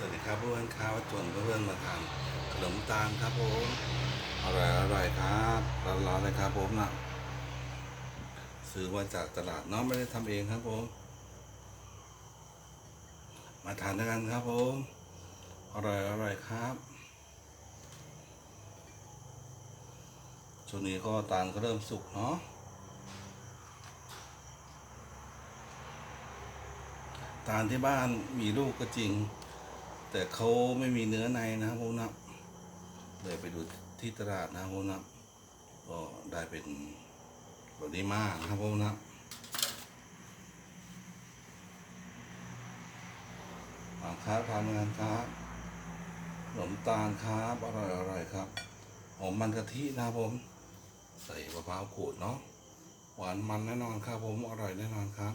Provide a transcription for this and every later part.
สวัสดีครับเพื่อนครับชวนเพื่อนมาทานขนมตาลครับผมอร่อยอร่อยครับร้อนๆเลยครับผมนะซื้อมาจากตลาดเน้องไม่ได้ทำเองครับผม มาทานด้วยกันครับผมอร่อยอร่อยครับช่วงนี้ก็ตาลก็เริ่มสุกเนาะตาลที่บ้านมีลูกก็จริง แต่เขาไม่มีเนื้อในนะครับผมนะเลยไปดูที่ตลาดนะครับผมนะก็ได้เป็นแบบนี้มากนะครับผมนะมาครับทานงานครับขนมตาลครับอร่อยอร่อยครับหอมมันกะทินะครับผม ใส่มะพร้าวขูดเนาะหวานมันแน่นอนครับผมอร่อยแน่นอนครับ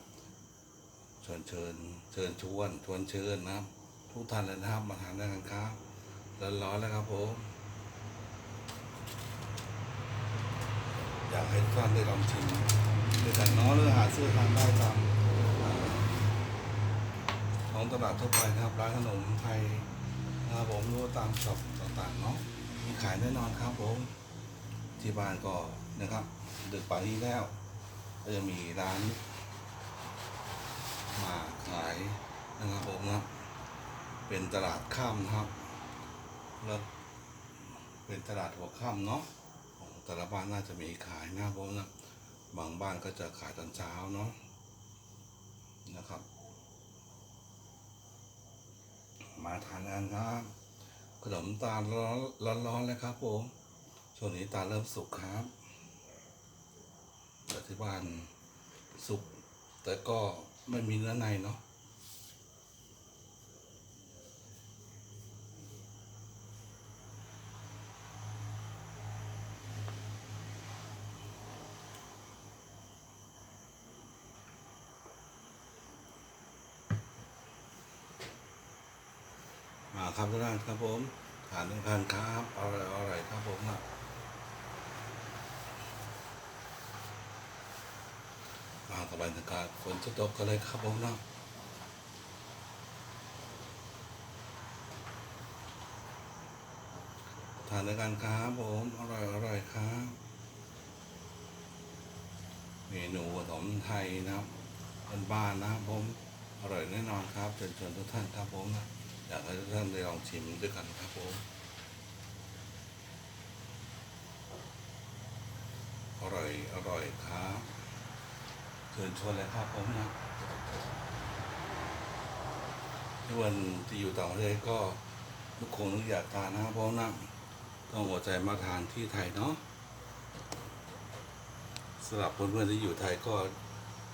เชิญเชิญเชิญชวนชวนเชิญนะครับ ทุกท่านเลยนะครับมาทานด้วยกันครับร้อนๆแล้วครับผมอยากให้ทุกท่านได้ลองชิมด้วยกันเนาะหรือหาซื้อทานได้ตามท้องตลาดทั่วไปนะครับร้านขนมไทยนะครับผมรู้ตามช็อปต่างๆเนาะมีขายแน่นอนครับผมที่บ้านก็นะครับดึกป่านี้แล้วก็จะมีร้านมาขายนะครับผมนะ เป็นตลาดค่ำนะครับ แล้วเป็นตลาดหัวค่ำเนาะของแต่ละบ้านน่าจะมีขายนะครับผมนะบางบ้านก็จะขายตอนเช้าเนาะนะครับ มาทานกันครับขนมตาลร้อนร้อนๆเลยครับผมช่วงนี้ตาลเริ่มสุกครับแต่ที่บ้านสุกแต่ก็ไม่มีเนื้อในเนาะ ครับทุกท่านครับผมทานทุกท่านครับอร่อยอร่อยครับผมนะมากับบรรยากาศฝนจะตกกันเลยครับผมนะทานด้วยกันครับผมอร่อยอร่อยครับเมนูขนมไทยนะครับบ้านๆนะครับผมอร่อยแน่นอนครับเชิญชวนทุกท่านครับผมนะ อยากให้ทุกท่านได้ลองชิมด้วยกันครับผมอร่อยอร่อยครับเชิญชวนเลยครับผมนะที่วันที่อยู่ต่างประเทศก็ทุกคนทุกอยากทานนะครับเพราะนะต้องหัวใจมาทานที่ไทยเนาะสำหรับเพื่อนๆที่อยู่ไทยก็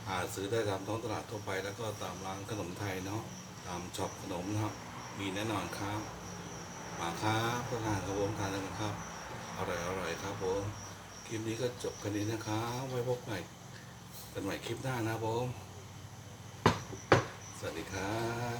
หาซื้อได้ตามท้องตลาดทั่วไปแล้วก็ตามร้านขนมไทยเนาะตามช็อปขนมนะครับ มีแน่นอนครับมาครับก็ทานครับผมทานกันครับอร่อยอร่อยครับผมคลิปนี้ก็จบกันนี้นะครับไว้พบใหม่กันใหม่คลิปหน้านะครับผมสวัสดีครับ